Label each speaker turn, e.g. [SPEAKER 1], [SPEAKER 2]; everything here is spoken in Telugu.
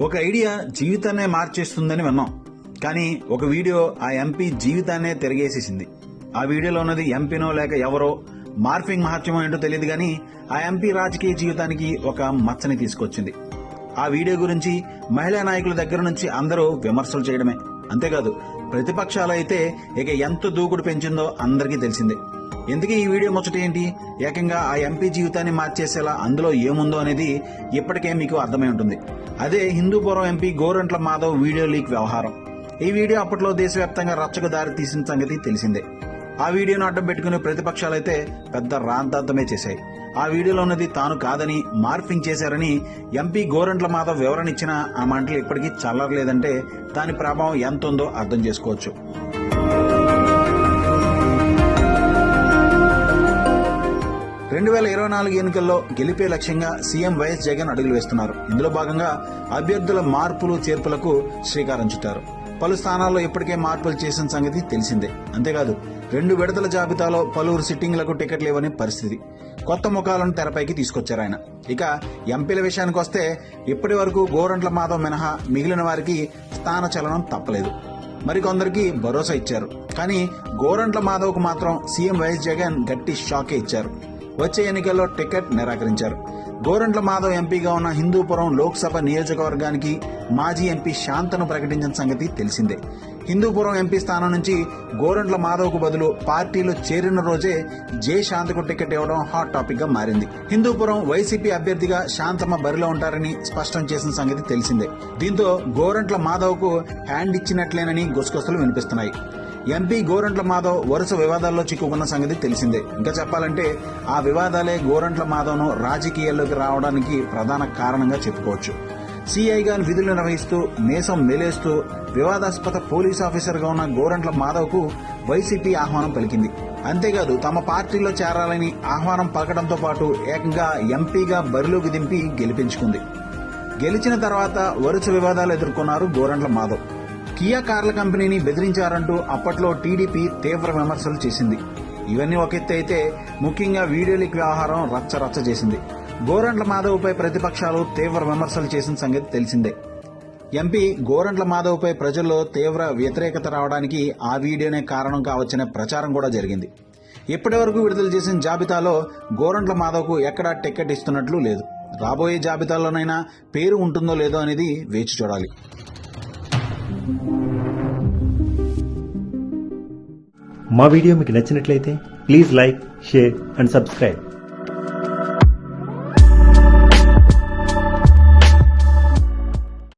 [SPEAKER 1] ఒక ఐడియా జీవితాన్నే మార్చేస్తుందని విన్నాం. కానీ ఒక వీడియో ఆ ఎంపీ జీవితాన్నే తిరిగేసేసింది. ఆ వీడియోలో ఉన్నది ఎంపీనో లేక ఎవరో మార్ఫింగ్ మహత్యమో ఏంటో తెలియదు కానీ ఆ ఎంపీ రాజకీయ జీవితానికి ఒక మచ్చని తీసుకొచ్చింది. ఆ వీడియో గురించి మహిళా నాయకుల దగ్గర నుంచి అందరూ విమర్శలు చేయడమే. అంతేకాదు ప్రతిపక్షాలు అయితే ఇక ఎంత దూకుడు పెంచిందో అందరికీ తెలిసిందే. ఎందుకు ఈ వీడియో ముచ్చట ఏంటి? ఏకంగా ఆ ఎంపీ జీవితాన్ని మార్చేసేలా అందులో ఏముందో అనేది ఇప్పటికే మీకు అర్థమై ఉంటుంది. అదే Hindupuram MP Gorantla Madhav video leak వ్యవహారం. ఈ వీడియో అప్పట్లో దేశవ్యాప్తంగా రచ్చకు దారి తీసిన సంగతి తెలిసిందే. ఆ వీడియోను అడ్డం పెట్టుకునే ప్రతిపక్షాలైతే పెద్ద రాంతాంతమే చేశాయి. ఆ వీడియోలో ఉన్నది తాను కాదని మార్ఫింగ్ చేశారని ఎంపీ గోరంట్ల మాధవ్ వివరణ ఇచ్చిన ఆ మాటలు ఇప్పటికీ చల్లరలేదంటే దాని ప్రభావం ఎంత ఉందో అర్థం చేసుకోవచ్చు. రెండు వేల ఇరవై నాలుగు ఎన్నికల్లో గెలిపే లక్ష్యంగా సీఎం వైఎస్ జగన్ అడుగులు వేస్తున్నారు. ఇందులో భాగంగా అభ్యర్థుల మార్పులు చేర్పులకు శ్రీకారం చుట్టారు. పలు స్థానాల్లో ఇప్పటికే మార్పులు చేసిన సంగతి తెలిసిందే. అంతేకాదు రెండు విడతల జాబితాలో పలువురు సిట్టింగ్లకు టికెట్లు ఇవ్వని పరిస్థితి. కొత్త ముఖాలను తెరపైకి తీసుకొచ్చారు ఆయన. ఇక ఎంపీల విషయానికి వస్తే ఇప్పటి వరకు గోరంట్ల మాధవ్ మినహా మిగిలిన వారికి స్థాన చలనం తప్పలేదు. మరికొందరికి భరోసా ఇచ్చారు. కానీ గోరంట్ల మాధవ్కు మాత్రం సీఎం వైఎస్ జగన్ గట్టి షాకే ఇచ్చారు. వచ్చే ఎన్నికల్లో టికెట్ నిరాకరించారు. గోరంట్ల మాధవ్ ఎంపీగా ఉన్న హిందూపురం లోక్సభ నియోజకవర్గానికి మాజీ ఎంపీ శాంతను ప్రకటించిన సంగతి తెలిసిందే. హిందూపురం ఎంపీ స్థానం నుంచి గోరంట్ల మాధవ్కు బదులు పార్టీలో చేరిన రోజే జే శాంతకు టికెట్ ఇవ్వడం హాట్ టాపిక్గా మారింది. హిందూపురం వైసీపీ అభ్యర్థిగా శాంతమ్మ బరిలో ఉంటారని స్పష్టం చేసిన సంగతి తెలిసిందే. దీంతో గోరంట్ల మాధవ్కు హ్యాండ్ ఇచ్చినట్లేనని గుసగుసలు వినిపిస్తున్నాయి. ఎంపీ గోరంట్ల మాధవ్ వరుస వివాదాల్లో చిక్కుకున్న సంగతి తెలిసిందే. ఇంకా చెప్పాలంటే ఆ వివాదాలే గోరంట్ల మాధవ్ను రాజకీయాల్లోకి రావడానికి ప్రధాన కారణంగా చెప్పుకోవచ్చు. సిఐగా విధులు నిర్వహిస్తూ మేసం మెలేస్తూ వివాదాస్పద పోలీస్ ఆఫీసర్గా ఉన్న గోరంట్ల మాధవ్కు వైసీపీ ఆహ్వానం పలికింది. అంతేకాదు తమ పార్టీలో చేరాలని ఆహ్వానం పలకడంతో పాటు ఏకంగా ఎంపీగా బరిలోకి దింపి గెలిపించుకుంది. గెలిచిన తర్వాత వరుస వివాదాలు ఎదుర్కొన్నారు గోరంట్ల మాధవ్. కియా కార్ల కంపెనీని బెదిరించారంటూ అప్పట్లో టీడీపీ తీవ్ర విమర్శలు చేసింది. ఇవన్నీ ఒక ఎత్తు అయితే ముఖ్యంగా వీడియో లీక్ వ్యవహారం రచ్చ రచ్చ చేసింది. గోరంట్ల మాధవ్పై ప్రతిపక్షాలు తీవ్ర విమర్శలు చేసిన సంగతి తెలిసిందే. ఎంపీ గోరంట్ల మాధవ్పై ప్రజల్లో తీవ్ర వ్యతిరేకత రావడానికి ఆ వీడియోనే కారణం కావచ్చనే ప్రచారం కూడా జరిగింది. ఇప్పటి వరకు విడుదల చేసిన జాబితాలో గోరంట్ల మాధవ్కు ఎక్కడా టికెట్ ఇస్తున్నట్లు లేదు. రాబోయే జాబితాలోనైనా పేరు ఉంటుందో లేదో అనేది వేచి చూడాలి.
[SPEAKER 2] మా వీడియో మీకు నచ్చినట్లయితే please like share and subscribe.